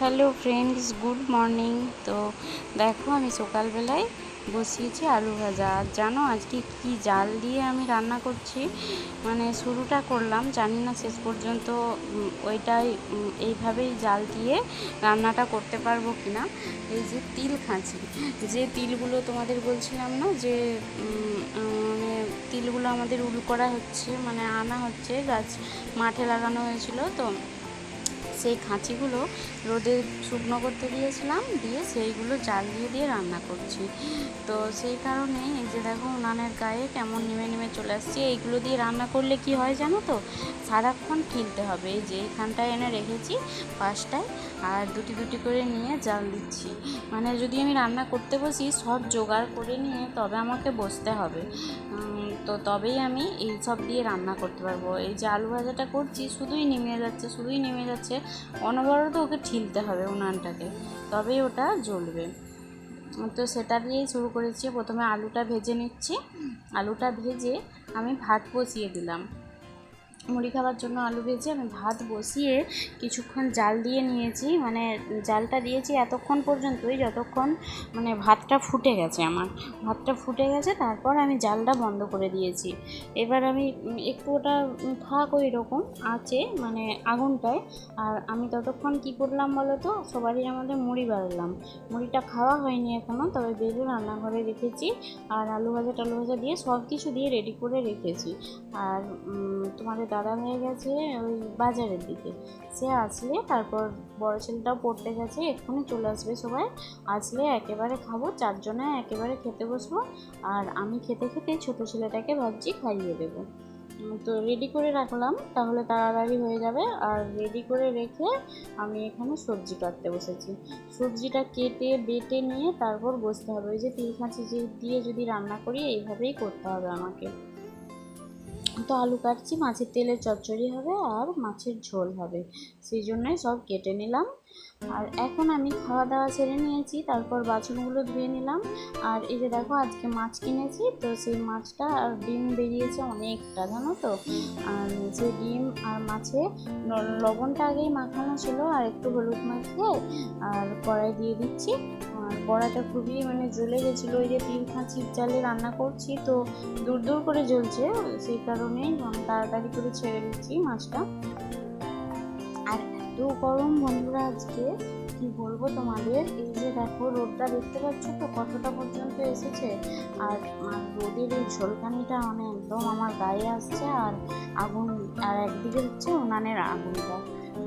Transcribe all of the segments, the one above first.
Hello friends, good morning. তো দেখো, আমি সকালবেলায় বসিয়েছি আলু ভাজা। আর জানো, আজকে কি জাল দিয়ে আমি রান্না করছি? মানে শুরুটা করলাম, জানি না শেষ পর্যন্ত ওইটাই এইভাবেই জাল দিয়ে রান্নাটা করতে পারব কি না এই যে তিল খাঁচি যে তিলগুলো তোমাদের বলছিলাম না, যে মানে তিলগুলো আমাদের উল করা হচ্ছে মানে আনা হচ্ছে, গাছ মাঠে লাগানো হয়েছিল, তো সেই খাঁচিগুলো রোদে শুকনো করতে দিয়েছিলাম, দিয়ে সেইগুলো জাল দিয়ে দিয়ে রান্না করছি। তো সেই কারণে এই যে দেখো উনানের গায়ে কেমন নেমে নেমে চলে আসছে, এইগুলো দিয়ে রান্না করলে কি হয় জানো তো? সারাক্ষণ ঠিলতে হবে, এই যে এইখানটায় এনে রেখেছি পাঁচটায় আর দুটি দুটি করে নিয়ে জাল দিচ্ছি। মানে যদি আমি রান্না করতে বসি সব জোগাড় করে নিয়ে তবে আমাকে বসতে হবে। তো তবেই আমি এই সব দিয়ে রান্না করতে পারব। এই যে আলু ভাজাটা করছি, শুধুই নেমে যাচ্ছে, শুধুই নেমে যাচ্ছে। অনবরত ওকে ঠিলতে হবে উনানটাকে, তবেই ওটা জ্বলবে। তো সেটা দিয়েই শুরু করেছি। প্রথমে আলুটা ভেজে নিচ্ছি। আলুটা ভেজে আমি ভাত বসিয়ে দিলাম। মুড়ি খাওয়ার জন্য আলু ভেজে আমি ভাত বসিয়ে কিছুক্ষণ জাল দিয়ে নিয়েছি। মানে জালটা দিয়েছি এতক্ষণ পর্যন্তই, যতক্ষণ মানে ভাতটা ফুটে গেছে আমার। ভাতটা ফুটে গেছে, তারপর আমি জালটা বন্ধ করে দিয়েছি। এবার আমি একটু ওটা থাক ওই রকম আছে মানে আগুনটায়। আর আমি ততক্ষণ কি করলাম বলো তো, সবারই আমাদের মুড়ি বাড়লাম। মুড়িটা খাওয়া হয়নি এখনও তবে বেলে রান্নাঘরে রেখেছি। আর আলু ভাজা টালু ভাজা দিয়ে সব কিছু দিয়ে রেডি করে রেখেছি। আর তোমাদের দাদা হয়ে গেছে ওই বাজারের দিকে। সে আসলে তারপর বড় ছেলেটাও পড়তে গেছে, এক্ষুনি চলে আসবে সবাই। আসলে একেবারে খাব, চারজনে একেবারে খেতে বসবো। আর আমি খেতে খেতে ছোট ছেলেটাকে ভাবছি খাইয়ে দেবো। তো রেডি করে রাখলাম, তাহলে তাড়াতাড়ি হয়ে যাবে। আর রেডি করে রেখে আমি এখানে সবজি কাটতে বসেছি। সবজিটা কেটে, বেটে নিয়ে তারপর বসতে হবে। ওই যে তিল খাঁচি দিয়ে যদি রান্না করি, এইভাবেই করতে হবে আমাকে। তো আলু কাটছি, মাছের তেলের চচ্চড়ি হবে আর মাছের ঝোল হবে। সেই জন্যই সব কেটে নিলাম। আর এখন আমি খাওয়া দাওয়া ছেড়ে নিয়েছি, তারপর বাসনগুলো ধুয়ে নিলাম। আর এই যে দেখো, আজকে মাছ কিনেছি, তো সেই মাছটা আর ডিম বেরিয়েছে অনেকটা, জানো তো? আর সেই ডিম আর মাছে, লবণটা আগেই মাখানো ছিল, আর একটু হলুদ মাখিয়ে আর কড়াই দিয়ে দিচ্ছি। আর কড়াইটা খুবই মানে জ্বলে গেছিল, ওই যে তিল খাঁচির জালে রান্না করছি, তো দূর দূর করে জ্বলছে, সেই কারণেই আমি তাড়াতাড়ি করে ছেড়ে দিচ্ছি মাছটা। আর এত গরম বন্ধুরা আজকে, কি বলব তোমাদের? এই যে দেখো, রোদটা দেখতে পাচ্ছ তো, কতটা পর্যন্ত এসেছে? আর আর রোদের এই ঝলকানিটা মানে একদম আমার গায়ে আসছে, আর আগুন আর একদিকে হচ্ছে উনানের আগুনটা।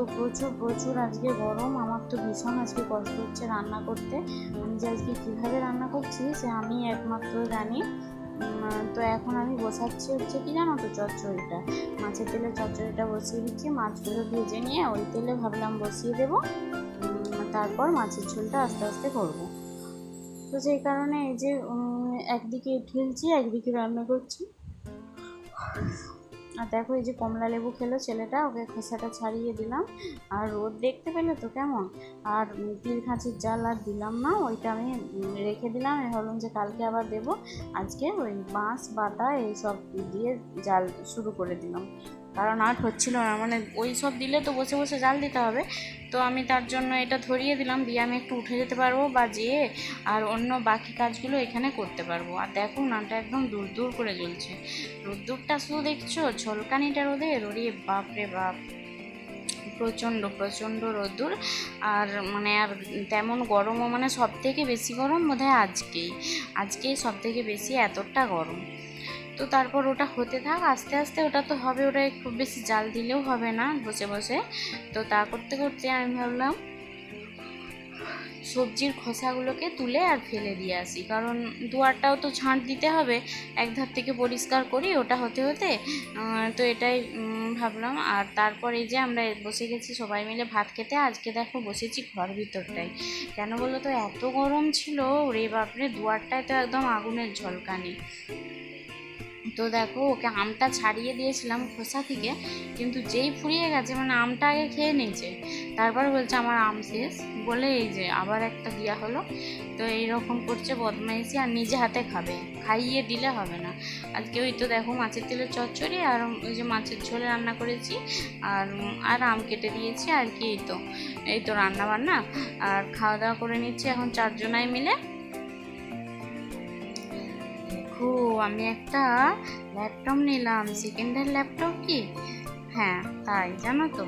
তো প্রচুর প্রচুর আজকে গরম। আমার তো ভীষণ আজকে কষ্ট হচ্ছে রান্না করতে। আমি যে আজকে কীভাবে রান্না করছি সে আমি একমাত্র জানি। তো এখন আমি বসাচ্ছি হচ্ছে কি জানো তো চচ্চড়িটা। মাছের তেলে চচ্চড়িটা বসিয়ে দিচ্ছি, মাছগুলো ভেজে নিয়ে ওই তেলে ভাবলাম বসিয়ে দেবো। তারপর মাছের ঝোলটা আস্তে আস্তে করব। তো সেই কারণে এই যে একদিকে ঢেলছি, একদিকে রান্না করছি। আর দেখো এই যে কমলা লেবু খেলো ছেলেটা, ওকে খোসাটা ছাড়িয়ে দিলাম। আর রোদ দেখতে পেলে তো কেমন? আর তিল খাঁচির জাল আর দিলাম না, ওইটা আমি রেখে দিলাম। ভাবলাম যে কালকে আবার দেবো। আজকে ওই বাঁশ বাটা এইসব দিয়ে জাল শুরু করে দিলাম। কারণ আর হচ্ছিল না মানে ওই সব দিলে তো বসে বসে জাল দিতে হবে। তো আমি তার জন্য এটা ধরিয়ে দিলাম, দিয়ে আমি একটু উঠে যেতে পারব বা যেয়ে আর অন্য বাকি কাজগুলো এখানে করতে পারব। আর দেখো নানটা একদম দূর দূর করে জ্বলছে। রোদ্দুরটা শুধু দেখছ ঝলকানিটা রোদের ওরে বাপরে বাপ। প্রচণ্ড প্রচণ্ড রোদ্দুর আর মানে আর তেমন গরমও মানে সব থেকে বেশি গরম বোধ হয় আজকেই। আজকেই সব থেকে বেশি এতটা গরম। তো তারপর ওটা হতে থাক, আস্তে আস্তে ওটা তো হবে ওটা খুব বেশি জাল দিলেও হবে না বসে বসে। তো তা করতে করতে আমি ভাবলাম সবজির খোসাগুলোকে তুলে আর ফেলে দিয়ে আসি। কারণ দুয়ারটাও তো ঝাঁট দিতে হবে, এক ধার থেকে পরিষ্কার করি, ওটা হতে হতে তো এটাই ভাবলাম। আর তারপর এই যে আমরা বসে গেছি সবাই মিলে ভাত খেতে, আজকে দেখো বসেছি ঘর ভিতরটায় কেন বলো তো, এত গরম ছিল রে বাপরে, দুয়ারটায় তো একদম আগুনের ঝলকানি। তো দেখো, ওকে আমটা ছাড়িয়ে দিয়েছিলাম খোসা থেকে, কিন্তু যেই ফুরিয়ে গেছে মানে আমটা আগে খেয়ে নিয়েছে। তারপর বলছে, আমার আম শেষ। বলে এই যে, আবার একটা দেওয়া হলো। তো এইরকম করছে বদমাইশি, আর নিজে হাতে খাবে। খাইয়ে দিলে হবে না। আজকে ওই তো দেখো, মাছের তেলের চচ্চড়ি, আর ওই যে মাছের ঝোলে রান্না করেছি, আর আর আম কেটে দিয়েছি, আর কি, এই তো। এই তো রান্না বান্না আর খাওয়া দাওয়া করে নিচ্ছি এখন চারজনাই মিলে। দেখো, আমি একটা ল্যাপটপ নিলাম। সেকেন্ড হ্যান্ড ল্যাপটপ কি? হ্যাঁ তাই, জানো তো।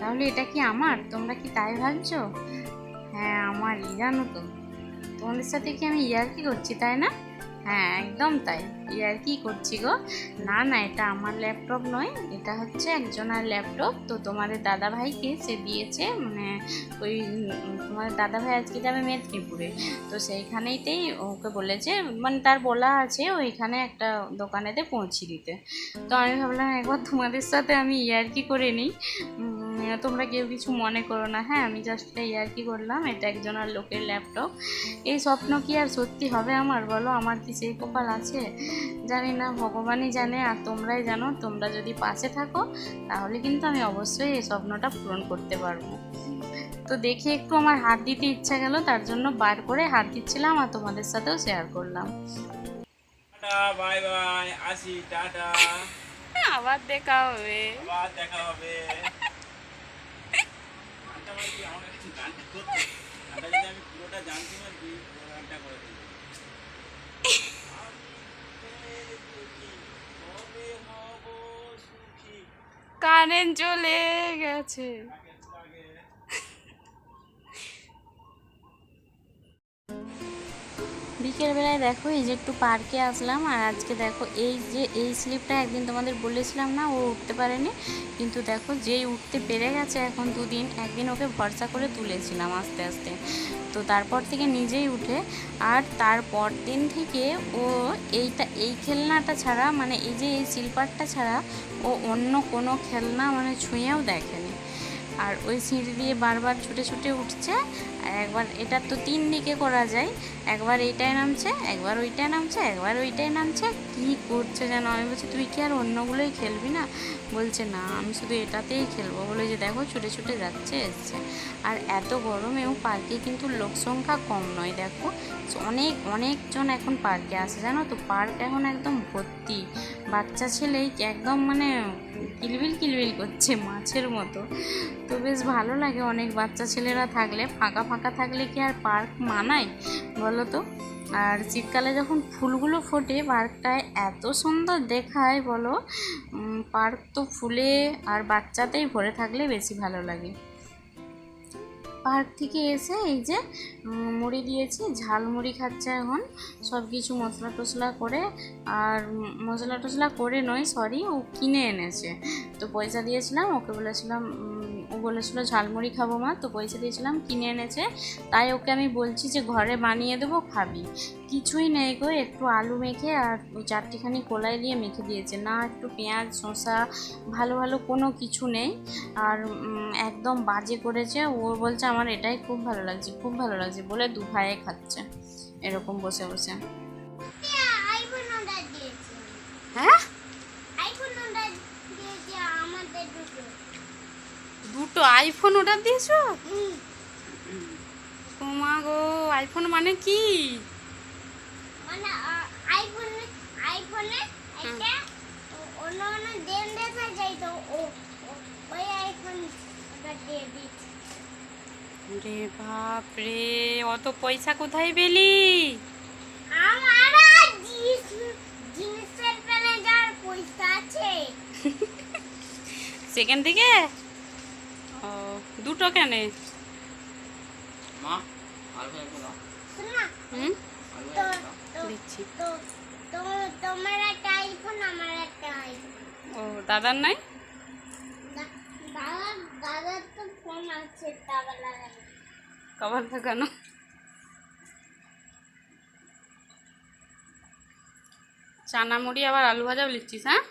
তাহলে এটা কি আমার? তোমরা কি তাই ভাবছ? হ্যাঁ আমারই, জানো তো। তোমাদের সাথে কি আমি ইয়ার্কি করছি, তাই না? হ্যাঁ একদম তাই। ইয়ার্কি করছি গো? না না, এটা আমার ল্যাপটপ নয়, এটা হচ্ছে একজনের ল্যাপটপ তো তোমাদের দাদা ভাইকে সে দিয়েছে মানে ওই তোমার তোমাদের দাদা ভাই আজকে যাবে মেদিনীপুরে। তো সেইখানেইতেই ওকে বলেছে মানে তার বলা আছে, ওইখানে একটা দোকানেতে পৌঁছে দিতে। তো আমি ভাবলাম, একবার তোমাদের সাথে আমি ইয়ার্কি করে নিই। তোমরা কেউ কিছু মনে করো না হ্যাঁ আমি জাস্ট এটা ইয়ার্কি করলাম, এটা একজনের লোকের ল্যাপটপ এই স্বপ্ন কি আর সত্যি হবে আমার, বলো? আমার কি সেই কপাল আছে? জানি না ভগবানই জানে আর তোমরাই জানো তোমরা যদি পাশে থাকো তাহলে কিন্তু আমি অবশ্যই এই স্বপ্নটা পূরণ করতে পারব। তো দেখে একটু আমার হাত দিতে ইচ্ছা গেল তার জন্য বার করে হাত দিচ্ছিলাম আর তোমাদের সাথেও শেয়ার করলাম। বাই বাই আসি টাটা। আবার দেখা হবে। আবার দেখা হবে। আমার কি আমার কাছে গানটা করতে আমি পুরোটা কি গানটা করে দিই কারেন্ট চলে গেছে। বিকেলবেলায় দেখো, এই যে একটু পার্কে আসলাম, আর আজকে দেখো এই যে, এই স্লিপটা একদিন তোমাদের বলেছিলাম না, ও উঠতে পারেনি। কিন্তু দেখো যেই উঠতে পেরে গেছে, এখন দুদিন, একদিন ওকে ভরসা করে তুলেছিলাম আস্তে আস্তে। তো তারপর থেকে নিজেই উঠে, আর তারপর দিন থেকে ও এইটা, এই খেলনাটা ছাড়া মানে এই যে এই স্লিপারটা ছাড়া, ও অন্য কোনো খেলনা মানে ছুঁয়েও দেখেনি আর ওই সিঁড়ি দিয়ে বারবার ছুটে ছুটে উঠছে, আর একবার এটা তো তিন দিকে করা যায়, একবার এইটায় নামছে, একবার ওইটায় নামছে, একবার ওইটায় নামছে, কি করছে যেন? আমি বলছি, তুই কি আর অন্যগুলোই খেলবি না? বলছে, না, আমি শুধু এটাতেই খেলব। বলে যে, দেখো, ছুটে ছুটে যাচ্ছে, এসছে। আর এত গরমেও পার্কে কিন্তু লোক সংখ্যা কম নয়, দেখো। অনেক, অনেকজন এখন পার্কে আসে, জানো তো? পার্ক এখন একদম ভর্তি। বাচ্চা ছেলেই একদম মানে কিলবিল কিলবিল করছে মাছের মতো। তো বেশ ভালো লাগে অনেক বাচ্চা ছেলেরা থাকলে। ফাঁকা ফাঁকা থাকলে কি আর পার্ক মানায় বলো তো? আর শীতকালে যখন ফুলগুলো ফোটে পার্কটায় এত সুন্দর দেখায় বলো। পার্ক তো ফুলে আর বাচ্চাতেই ভরে থাকলে বেশি ভালো লাগে। পার্ক থেকে এসে এই যে মুড়ি দিয়েছি, ঝাল মুড়ি খাচ্ছে এখন। সব কিছু মশলা টশলা করে, আর মশলা টশলা করে নয় সরি ও কিনে এনেছে। তো পয়সা দিয়েছিলাম, ওকে বলেছিলাম ও বলেছিল ঝালমুড়ি খাব মা। তো পয়সা দিয়েছিলাম, কিনে এনেছে। তাই ওকে আমি বলছি যে, ঘরে বানিয়ে দেবো, খাবি। কিছুই নেই গো, একটু আলু মেখে আর ওই চারটিখানি কলাই দিয়ে মেখে দিয়েছে। না, একটু পেঁয়াজ, শসা, ভালো ভালো কোনো কিছু নেই। আর একদম বাজে করেছে। ও বলছে আমার এটাই খুব ভালো লাগছে খুব ভালো লাগছে বলে দু ভাইয়ে খাচ্ছে এরকম বসে বসে। হ্যাঁ? দুটো। আইফোন অর্ডার দিয়েছ? তোমা গো আইফোন মানে কি? মানে আইফোনে আইফোনে একটা অন্য অন্য দেন দেখা যায় তো ওই আইফোন অর্ডার দিয়ে দিয়েছি রে বাপ রে অত পয়সা কোথায় পেলি? সেকেন্ড থেকে? ও দুটো কেনে? দিচ্ছি ও দাদার নাই দা- দাদা দাদার তো ফোন আছে টাকা লাগানো কভার লাগানো চানা মুড়ি আবার আলু ভাজা লিখছিস হ্যাঁ?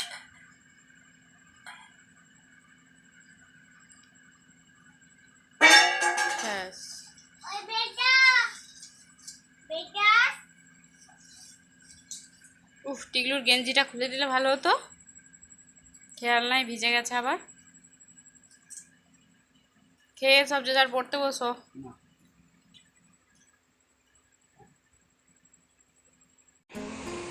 উফ টিগলুর গেঞ্জিটা খুলে দিলে ভালো হতো। খেয়াল নাই ভিজে গেছে আবার। খেয়ে সব যে যার পড়তে বসো।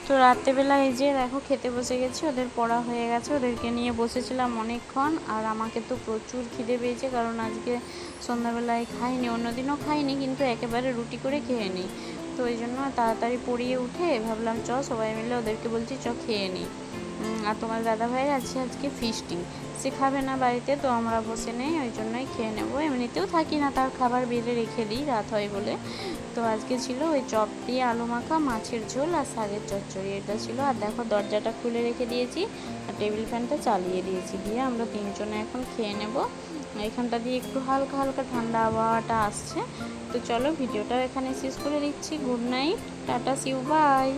তো রাত্রেবেলা এই যে দেখো খেতে বসে গেছি ওদের পড়া হয়ে গেছে ওদেরকে নিয়ে বসেছিলাম অনেকক্ষণ আর আমাকে তো প্রচুর খিদে পেয়েছে কারণ আজকে সন্ধ্যাবেলায় খাইনি অন্যদিনও খাইনি কিন্তু একেবারে রুটি করে খেয়ে নিই। তো ওই জন্য তাড়াতাড়ি পড়িয়ে উঠে ভাবলাম চ সবাই মিলে ওদেরকে বলছি চ খেয়ে নিই। আর তোমার দাদা ভাই আছে আজকে ফিস্টিং সে খাবে না বাড়িতে, তো আমরা বসে নেই, ওই জন্যই খেয়ে নেব। এমনিতেও থাকি না, তার খাবার বেড়ে রেখে দিই, রাত হয় বলে। তো আজকে ছিল ওই চপ দিয়ে আলু মাখা, মাছের ঝোল আর শাকের চচ্চড়ি। এটা ছিল, আর দেখো দরজাটা খুলে রেখে দিয়েছি, আর টেবিল ফ্যানটা চালিয়ে দিয়েছি দিয়ে আমরা তিনজনে এখন খেয়ে নেব। এখানটা দিয়ে একটু হালকা হালকা ঠান্ডা আবহাওয়াটা আসছে। তো চলো ভিডিওটা এখানে শেষ করে দিচ্ছি। Good night, tata see you bye